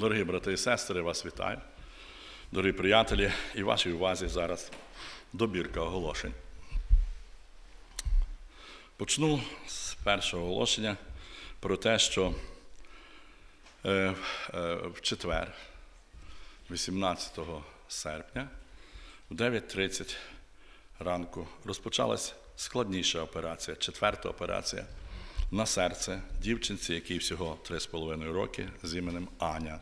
Дорогі брати і сестри, вас вітаю. Дорогі приятелі, і вашій увазі зараз добірка оголошень. Почну з першого оголошення про те, що е, е, в четвер, 18 серпня, в 9.30 ранку розпочалась складніша операція, четверта операція на серце дівчинці, якій всього 3,5 роки з іменем Аня.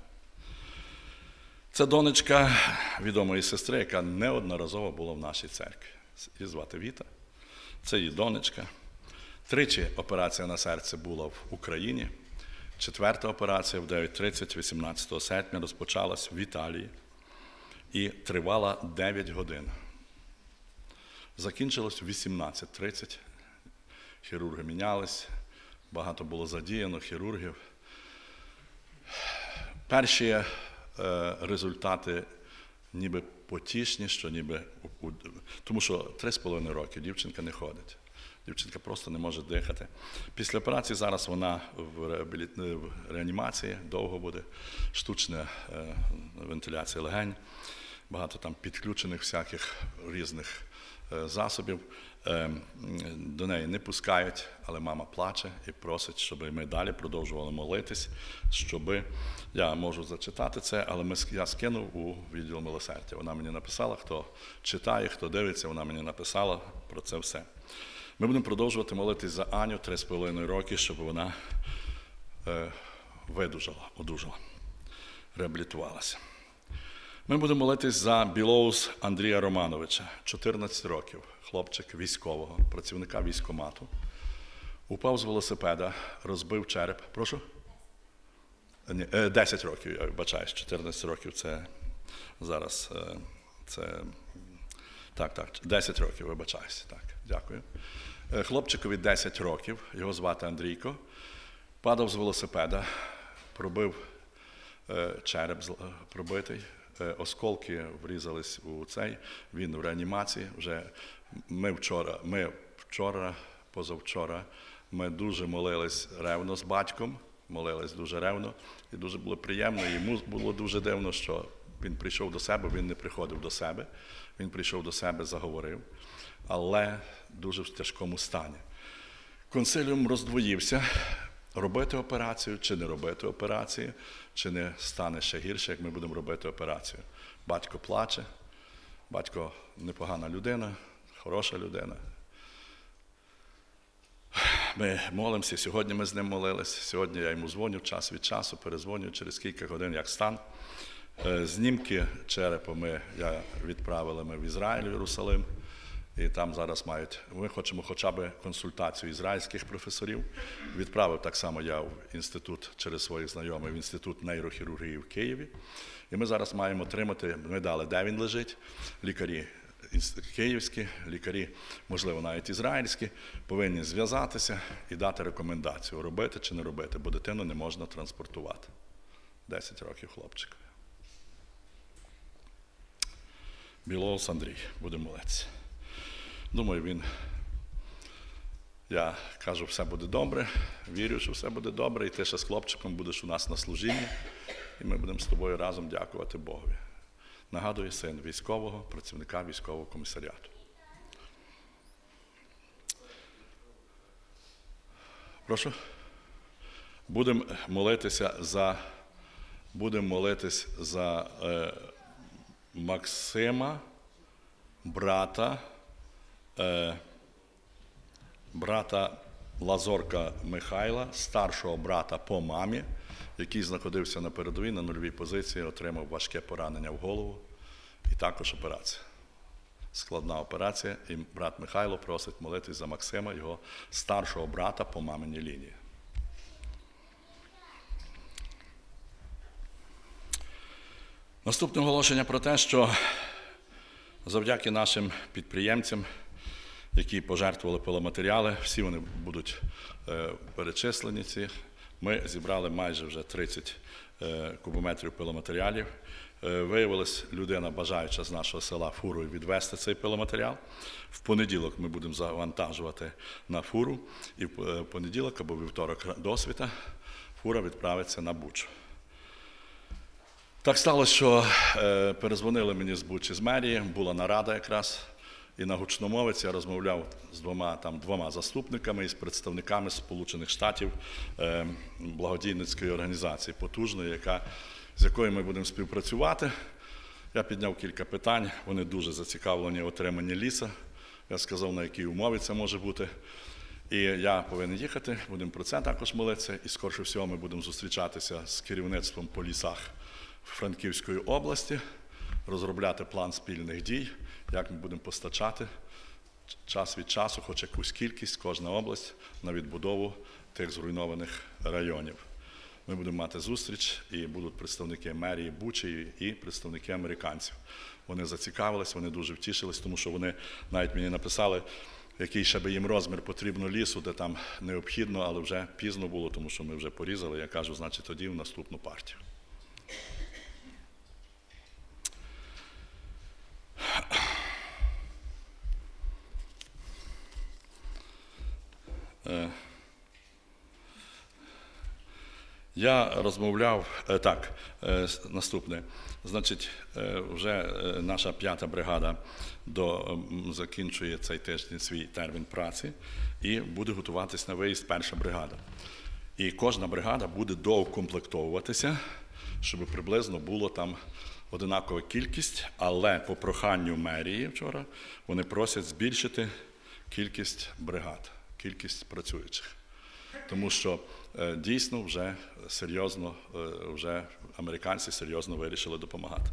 Це донечка відомої сестри, яка неодноразово була в нашій церкві. Її звати Віта. Це її донечка. Тричі операція на серце була в Україні. Четверта операція в 9.30, 18 серпня розпочалась в Італії і тривала 9 годин. Закінчилось в 18.30. Хірурги мінялись, багато було задіяно хірургів. Перші результати ніби потішні, що ніби тому що 3,5 роки дівчинка не ходить. Дівчинка просто не може дихати. Після операції зараз вона в, реабілі- в реанімації довго буде, штучна е, вентиляція легень, багато там підключених всяких різних е, засобів. Е, м, До неї не пускають, але мама плаче і просить, щоб ми далі продовжували молитись, щоб я можу зачитати це, але ми, я скинув у відділ милосердя. Вона мені написала, хто читає, хто дивиться, вона мені написала про це все. Ми будемо продовжувати молитись за Аню 3,5 роки, щоб вона е, видужала, одужала, реабілітувалася. Ми будемо молитись за Білоус Андрія Романовича, 14 років, хлопчик військового, працівника військомату. Упав з велосипеда, розбив череп. Прошу? Ні, е, 10 років, я вибачаюсь, 14 років це зараз. е, Це, так, так, 10 років, вибачаюсь. Так, дякую. Е, Хлопчикові 10 років, його звати Андрійко. Падав з велосипеда, пробив череп пробитий, осколки врізались у цей. Він в реанімації. Вже ми вчора, ми вчора, позавчора, ми дуже молились ревно з батьком, молились дуже ревно, і дуже було приємно. Йому було дуже дивно, що він прийшов до себе, він не приходив до себе. Він прийшов до себе, заговорив, але дуже в тяжкому стані. Консиліум роздвоївся, робити операцію чи не робити операцію, чи не стане ще гірше, як ми будемо робити операцію. Батько плаче, батько непогана людина, хороша людина. Ми молимося, сьогодні ми з ним молились. Сьогодні я йому дзвоню час від часу, перезвоню через кілька годин, як стан. Е, Знімки черепа ми, я відправили ми в Ізраїль, в Єрусалим. І там зараз мають. Ми хочемо хоча б консультацію ізраїльських професорів. Відправив так само я в інститут через своїх знайомих в інститут нейрохірургії в Києві. І ми зараз маємо отримати. Ми дали, де він лежить. Лікарі київські, лікарі, можливо, навіть ізраїльські, повинні зв'язатися і дати рекомендацію, робити чи не робити, бо дитину не можна транспортувати. 10 років хлопчик. Білоус Андрій, будемо молитися. Думаю, він. Я кажу, все буде добре. Вірю, що все буде добре, і ти ще з хлопчиком будеш у нас на служінні, і ми будемо з тобою разом дякувати Богові. Нагадую, син військового, працівника військового комісаріату. Прошу. Будемо молитися за, будемо молитись за е, Максима, брата, е, брата Лазорка Михайла, старшого брата по мамі, який знаходився на передовій на нульовій позиції, отримав важке поранення в голову і також операція. Складна операція, і брат Михайло просить молитись за Максима, його старшого брата по маминій лінії. Наступне оголошення про те, що завдяки нашим підприємцям, які пожертвували пиломатеріали, всі вони будуть е, перечислені. Ці. Ми зібрали майже вже 30 е, кубометрів пиломатеріалів. Е, Виявилась людина, бажаюча з нашого села фурою відвести цей пиломатеріал. В понеділок ми будемо завантажувати на фуру, і в понеділок або вівторок досвіта фура відправиться на Бучу. Так сталося, що перезвонили мені з Бучі з мерії, була нарада якраз. І на гучномовець я розмовляв з двома, там, двома заступниками і з представниками Сполучених Штатів е, благодійницької організації потужної, яка, з якою ми будемо співпрацювати. Я підняв кілька питань, вони дуже зацікавлені в отриманні ліса. Я сказав, на якій умові це може бути. І я повинен їхати, будемо про це також молитися. І скорше всього ми будемо зустрічатися з керівництвом по лісах Франківської області, розробляти план спільних дій, як ми будемо постачати час від часу, хоч якусь кількість, кожна область на відбудову тих зруйнованих районів. Ми будемо мати зустріч, і будуть представники мерії Бучі і представники американців. Вони зацікавились, вони дуже втішились, тому що вони навіть мені написали, який ще би їм розмір потрібно лісу, де там необхідно, але вже пізно було, тому що ми вже порізали. Я кажу, значить, тоді в наступну партію. Я розмовляв е, так, е, наступне. Значить, е, вже е, наша п'ята бригада до, закінчує цей тиждень свій термін праці і буде готуватись на виїзд перша бригада. І кожна бригада буде доукомплектовуватися, щоб приблизно було там одинакова кількість, але по проханню мерії вчора вони просять збільшити кількість бригад, кількість працюючих. Тому що е, дійсно вже серйозно, е, вже американці серйозно вирішили допомагати.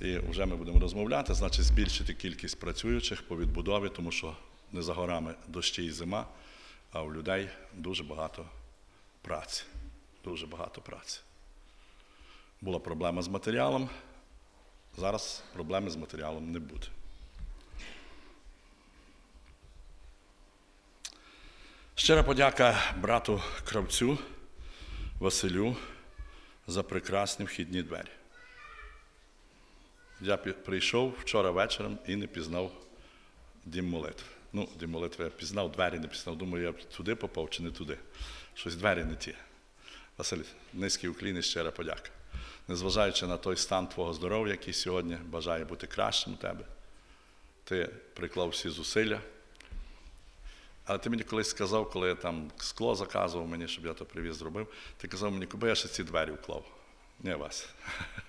І вже ми будемо розмовляти, значить, збільшити кількість працюючих по відбудові, тому що не за горами дощі і зима, а у людей дуже багато праці. Дуже багато праці. Була проблема з матеріалом. Зараз проблеми з матеріалом не буде. Щира подяка брату Кравцю Василю за прекрасні вхідні двері. Я прийшов вчора вечором і не пізнав дім молитви. Ну, дім молитви я пізнав, двері не пізнав. Думаю, я туди попав чи не туди. Щось двері не ті. Василь, низький уклін і щира подяка. Незважаючи на той стан твого здоров'я, який сьогодні бажає бути кращим у тебе, ти приклав всі зусилля. Але ти мені колись сказав, коли я там скло заказував мені, щоб я то привіз зробив, ти казав мені, куди я ще ці двері вклав. Ні, Вася.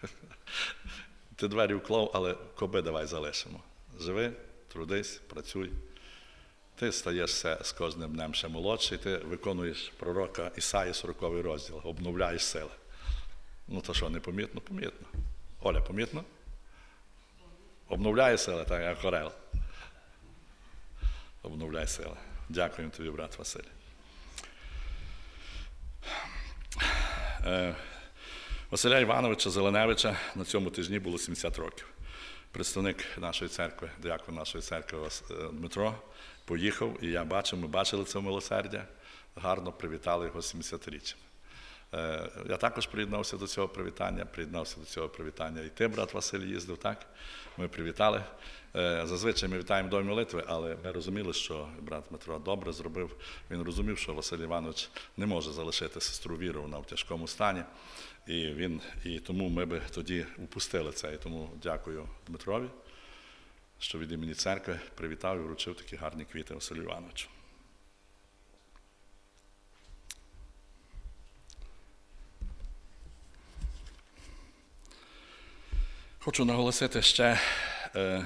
Ти двері вклав, але коби давай залишимо. Живи, трудись, працюй. Ти стаєш з кожним днем ще молодший, ти виконуєш пророка Ісаї 40 розділ, обновляєш сили. Ну то що, непомітно? Помітно. Оля, помітно? Обновляє сили, так, як Орел. Обновляй сили. Дякуємо тобі, брат Василь. Е, Василя Івановича Зеленевича на цьому тижні було 70 років. Представник нашої церкви, дякую нашої церкви е, Дмитро, поїхав, і я бачив, ми бачили це милосердя, гарно привітали його 70-річчям. Е, Я також приєднався до цього привітання, приєднався до цього привітання. І ти, брат Василь, їздив, так? Ми привітали. Е, Зазвичай ми вітаємо домі молитви, але ми розуміли, що брат Дмитро добре зробив. Він розумів, що Василь Іванович не може залишити сестру Віру, вона в тяжкому стані. І, він, і тому ми би тоді упустили це. І тому дякую Дмитрові, що від імені церкви привітав і вручив такі гарні квіти Василю Івановичу. Хочу наголосити ще е,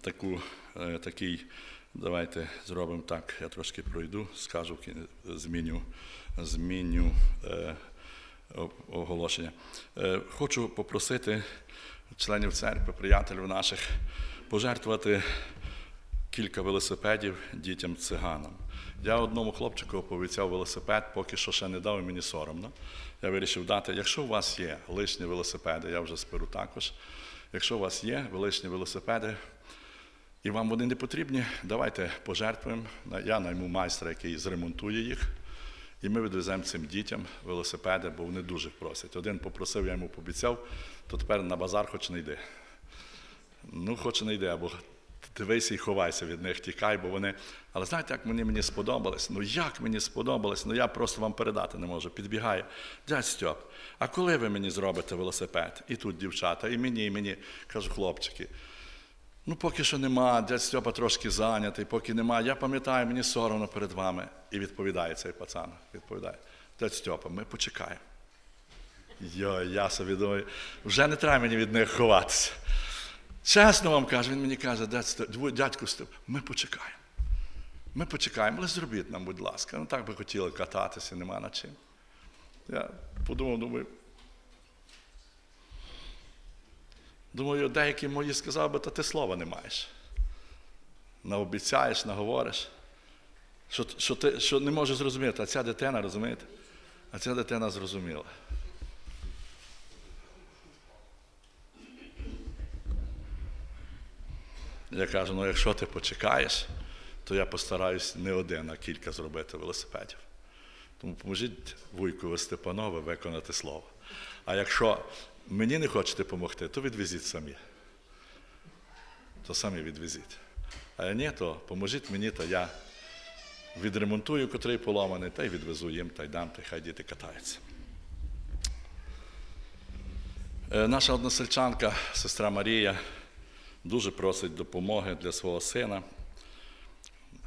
таку, е, такий, давайте зробимо так, я трошки пройду, скажу, зміню, зміню е, оголошення. Е, хочу попросити членів церкви, приятелів наших, пожертвувати кілька велосипедів дітям циганам. Я одному хлопчику пообіцяв велосипед, поки що ще не дав, і мені соромно. Я вирішив дати, якщо у вас є лишні велосипеди, я вже сперу також. Якщо у вас є лишні велосипеди, і вам вони не потрібні, давайте пожертвуємо. Я найму майстра, який зремонтує їх. І ми відвеземо цим дітям велосипеди, бо вони дуже просять. Один попросив, я йому пообіцяв, то тепер на базар хоч не йди. Ну, хоч не йде, або дивися і ховайся від них, тікай, бо вони. Але знаєте, як мені мені сподобалось? Ну як мені сподобалось? Ну я просто вам передати не можу. Підбігає. Дядь Стьоп, а коли ви мені зробите велосипед? І тут дівчата, і мені, і мені. Кажу, хлопчики. Ну, поки що нема, дядь Стьопа трошки зайнятий, поки нема. Я пам'ятаю, мені соромно перед вами. І відповідає цей пацан. Відповідає, дядь Стьопа, ми почекаємо. Йо, я собі думаю, вже не треба мені від них ховатися. Чесно вам кажу, він мені каже, «Дядь Стьоп- дядько Стьоп, ми почекаємо. Ми почекаємо, але зробіть нам, будь ласка. Ну так би хотіли кататися, нема на чим. Я подумав, думаю. Думаю, деякі мої сказали би, та ти слова не маєш. Наобіцяєш, наговориш, що, що, ти, що не можеш зрозуміти, а ця дитина, розумієте? А ця дитина зрозуміла. Я кажу, ну якщо ти почекаєш, то я постараюсь не один, а кілька зробити велосипедів. Тому поможіть вуйку Степанове виконати слово. А якщо мені не хочете допомогти, то відвезіть самі. То самі відвезіть. А ні, то поможіть мені, то я відремонтую, котрий поломаний, та й відвезу їм, та й дам, та й хай діти катаються. Е, Наша односельчанка, сестра Марія, дуже просить допомоги для свого сина,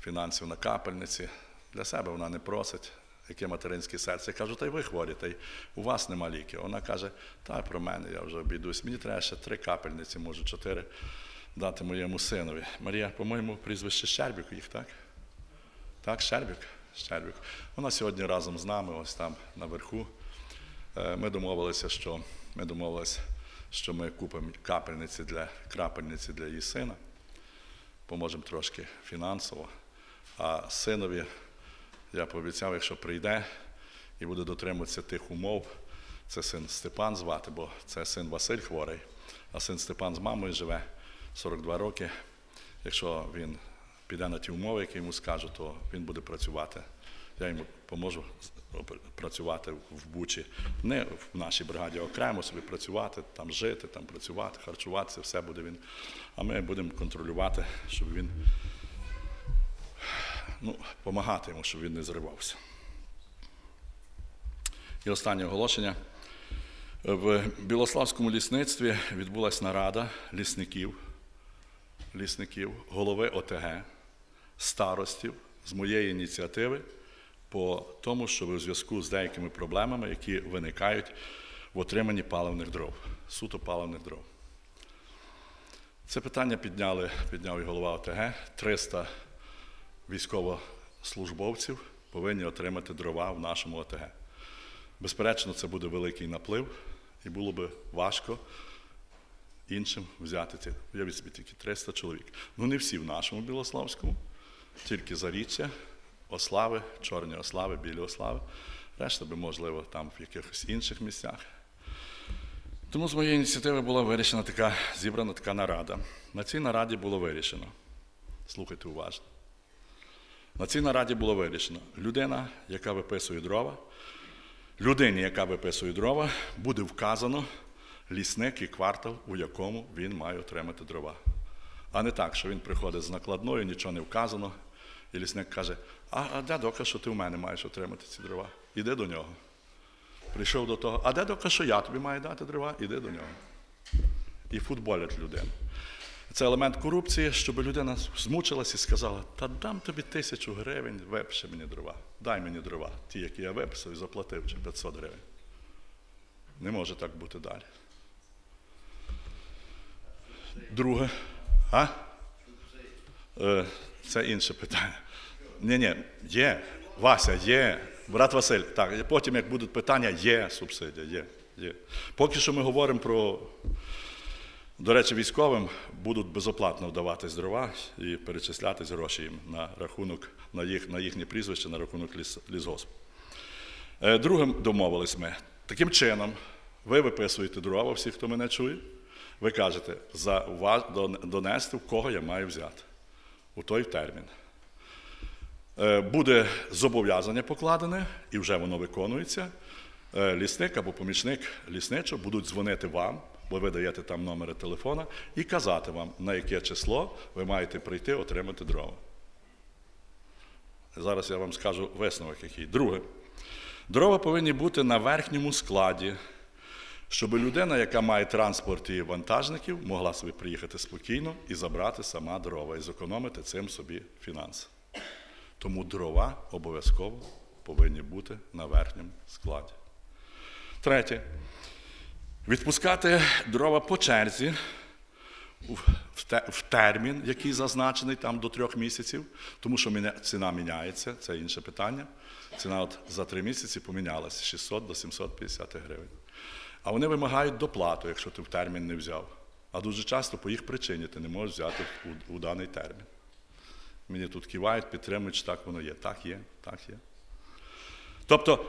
фінансів на капельниці. Для себе вона не просить, яке материнське серце. Я кажу, та й ви хворі, та й у вас нема ліків. Вона каже, та про мене я вже обійдусь. Мені треба ще три капельниці, може чотири дати моєму синові. Марія, по-моєму, прізвище Щербік їх, так? Так, Щербік? Щербік. Вона сьогодні разом з нами, ось там наверху. Е, Ми домовилися, що ми домовилися, що ми купимо капельниці для крапельниці для її сина, поможемо трошки фінансово. А синові я пообіцяв, якщо прийде і буде дотримуватися тих умов, це син Степан звати, бо це син Василь хворий, а син Степан з мамою живе 42 роки. Якщо він піде на ті умови, які йому скажуть, то він буде працювати. Я йому поможу працювати в Бучі, не в нашій бригаді, а окремо собі працювати, там жити, там працювати, харчуватися, все буде він. А ми будемо контролювати, щоб він ну, допомагати йому, щоб він не зривався. І останнє оголошення. В Білославському лісництві відбулася нарада лісників, лісників, голови ОТГ, старостів з моєї ініціативи по тому, щоб у зв'язку з деякими проблемами, які виникають в отриманні паливних дров, суто паливних дров. Це питання підняли, підняв і голова ОТГ. 300 військовослужбовців повинні отримати дрова в нашому ОТГ. Безперечно, це буде великий наплив, і було би важко іншим взяти ці. Уявіть собі тільки 300 чоловік. Ну не всі в нашому Білославському, тільки Заріччя, Ослави, Чорні Ослави, Білі Ослави. Решта би, можливо, там в якихось інших місцях. Тому з моєї ініціативи була вирішена така, зібрана така нарада. На цій нараді було вирішено. Слухайте уважно. На цій нараді було вирішено, людина, яка виписує дрова, людині, яка виписує дрова, буде вказано лісник і квартал, у якому він має отримати дрова. А не так, що він приходить з накладною, нічого не вказано, і лісник каже: А, а де доказ, що ти в мене маєш отримати ці дрова? Іди до нього. Прийшов до того, а де доказ, що я тобі маю дати дрова? Іди до нього. І футболять людину. Це елемент корупції, щоб людина змучилась і сказала, та дам тобі тисячу гривень, випиши мені дрова. Дай мені дрова, ті, які я виписав і заплатив чи 500 гривень. Не може так бути далі. Друге. А? Е, Це інше питання. Ні, ні, є. Вася, є. Брат Василь, так, потім, як будуть питання, є субсидія, є. є. Поки що ми говоримо про до речі, військовим будуть безоплатно вдаватись дрова і перечислятись гроші їм на рахунок на їх, на їхнє прізвище, на рахунок ліс, лісгоспу. Е, Другим домовились ми. Таким чином, ви виписуєте дрова, всі, хто мене чує, ви кажете, за вас донести, в кого я маю взяти у той термін. Е, Буде зобов'язання покладене, і вже воно виконується. Е, Лісник або помічник лісничого будуть дзвонити вам бо ви даєте там номери телефона, і казати вам, на яке число ви маєте прийти отримати дрова. Зараз я вам скажу висновок який. Друге. Дрова повинні бути на верхньому складі, щоб людина, яка має транспорт і вантажників, могла собі приїхати спокійно і забрати сама дрова і зекономити цим собі фінанси. Тому дрова обов'язково повинні бути на верхньому складі. Третє. Відпускати дрова по черзі в- в те- в термін, який зазначений там до трьох місяців, тому що ціна міняється, це інше питання. Ціна от за три місяці помінялася 600 до 750 гривень. А вони вимагають доплату, якщо ти в термін не взяв. А дуже часто по їх причині ти не можеш взяти у, у даний термін. Мені тут кивають, підтримують, так воно є. Так є, так є. Тобто,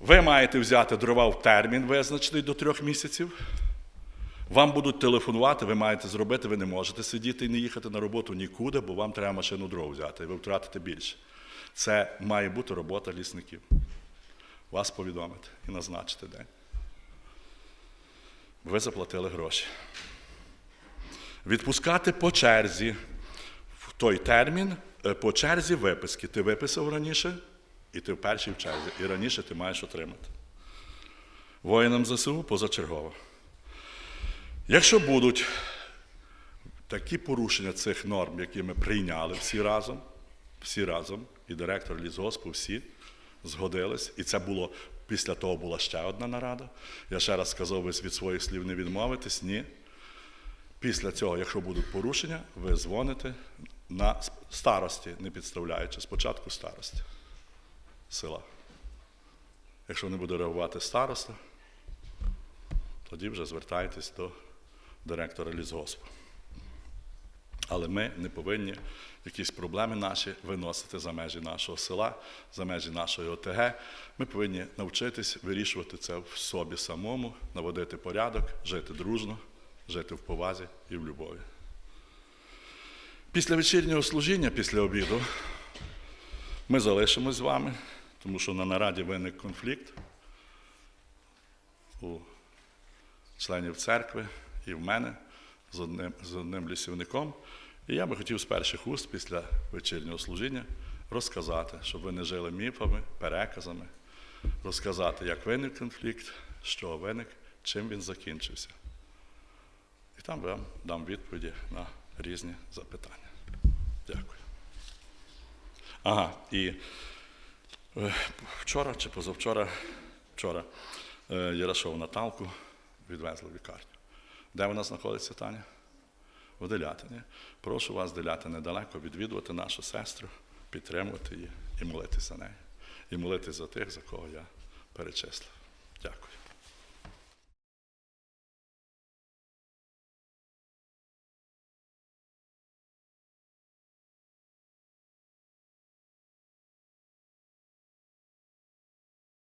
ви маєте взяти дрова в термін, визначений до трьох місяців. Вам будуть телефонувати, ви маєте зробити, ви не можете сидіти і не їхати на роботу нікуди, бо вам треба машину дров взяти, і ви втратите більше. Це має бути робота лісників. Вас повідомити і назначити день. Ви заплатили гроші. Відпускати по черзі той термін, е, по черзі виписки. Ти виписав раніше, і ти в першій в черзі. І раніше ти маєш отримати. Воїнам ЗСУ позачергово. Якщо будуть такі порушення цих норм, які ми прийняли всі разом, всі разом, і директор лісгоспу, всі згодились, і це було після того була ще одна нарада. Я ще раз сказав, ви від своїх слів не відмовитесь, ні. Після цього, якщо будуть порушення, ви дзвоните на старості, не підставляючи, спочатку старості села. Якщо не буде реагувати староста, тоді вже звертайтесь до директора лісгоспу. Але ми не повинні якісь проблеми наші виносити за межі нашого села, за межі нашої ОТГ. Ми повинні навчитись вирішувати це в собі самому, наводити порядок, жити дружно, жити в повазі і в любові. Після вечірнього служіння, після обіду, ми залишимось з вами, тому що на нараді виник конфлікт у членів церкви і в мене з одним, з одним лісівником. І я би хотів з перших уст після вечірнього служіння розказати, щоб ви не жили міфами, переказами, розказати, як виник конфлікт, що виник, чим він закінчився. Там вам дам відповіді на різні запитання. Дякую. Ага, і е, вчора чи позавчора, вчора е, Ярошов Наталку відвезли в лікарню. Де вона знаходиться, Таня? В Делятині. Прошу вас, Деляти, недалеко відвідувати нашу сестру, підтримувати її і молитися за неї. І молитися за тих, за кого я перечислив.